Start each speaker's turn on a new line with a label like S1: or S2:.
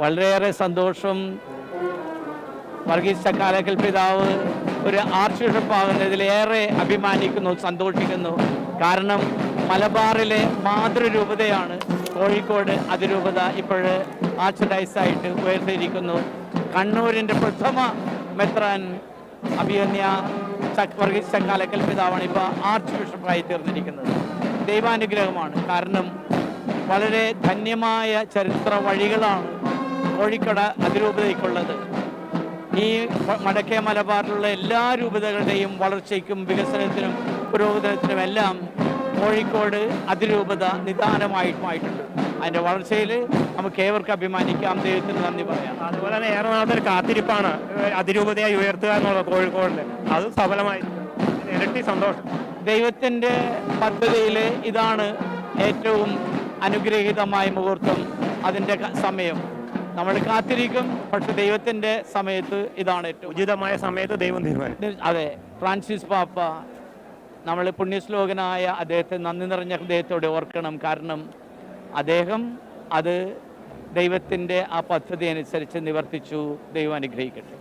S1: വളരെയേറെ സന്തോഷം. വർഗീസ് ചക്കാലക്കൽ പിതാവ് ഒരു ആർച്ച് ബിഷപ്പാകുന്നതിൽ ഏറെ അഭിമാനിക്കുന്നു സന്തോഷിക്കുന്നു. കാരണം മലബാറിലെ മാതൃരൂപതയാണ് കോഴിക്കോട് അതിരൂപത ഇപ്പോൾ ആർച്ച് ഡൈസായിട്ട് ഉയർത്തിയിരിക്കുന്നു. കണ്ണൂരിന്റെ പ്രഥമ മെത്രാൻ അഭിയന്യ വർഗീസ് ചക്കാലക്കൽ പിതാവാണ് ഇപ്പോൾ ആർച്ച് ബിഷപ്പായി തീർന്നിരിക്കുന്നത്. ദൈവാനുഗ്രഹമാണ്. കാരണം വളരെ ധന്യമായ ചരിത്ര വഴികളാണ് കോഴിക്കോട് അതിരൂപതയ്ക്കുള്ളത്. ഈ മടക്കേ വടക്കേ മലബാറിലുള്ള എല്ലാ രൂപതകളുടെയും വളർച്ചയ്ക്കും വികസനത്തിനും പുരോഗമനത്തിനും എല്ലാം കോഴിക്കോട് അതിരൂപത നിദാനമായിട്ടുമായിട്ടുണ്ട്. അതിന്റെ വളർച്ചയിൽ നമുക്ക് ഏവർക്കും അഭിമാനിക്കാം. ദൈവത്തിന് നന്ദി പറയാം.
S2: അതുപോലെ തന്നെ ഏറെ നാളത്തെ കാത്തിരിപ്പാണ് അതിരൂപതയായി ഉയർത്തുക എന്നുള്ളത് കോഴിക്കോടിൽ അത് സഫലമായി. ഇരട്ടി സന്തോഷം.
S1: ദൈവത്തിന്റെ പദ്ധതിയിൽ ഇതാണ് ഏറ്റവും അനുഗ്രഹീതമായ മുഹൂർത്തം. അതിന്റെ സമയം. നമ്മൾ കാത്തിരിക്കും. പക്ഷെ ദൈവത്തിന്റെ സമയത്ത് ഇതാണ് ഏറ്റവും
S2: ഉചിതമായ സമയത്ത് ദൈവം തീരുമാനം
S1: അതെ ഫ്രാൻസിസ് പാപ്പ നമ്മൾ പുണ്യശ്ലോകനായ അദ്ദേഹത്തെ നന്ദി നിറഞ്ഞ ഹൃദയത്തോടെ ഓർക്കണം. കാരണം അദ്ദേഹം അത് ദൈവത്തിന്റെ ആ പദ്ധതി അനുസരിച്ച് നിവർത്തിച്ചു. ദൈവം അനുഗ്രഹിക്കട്ടെ.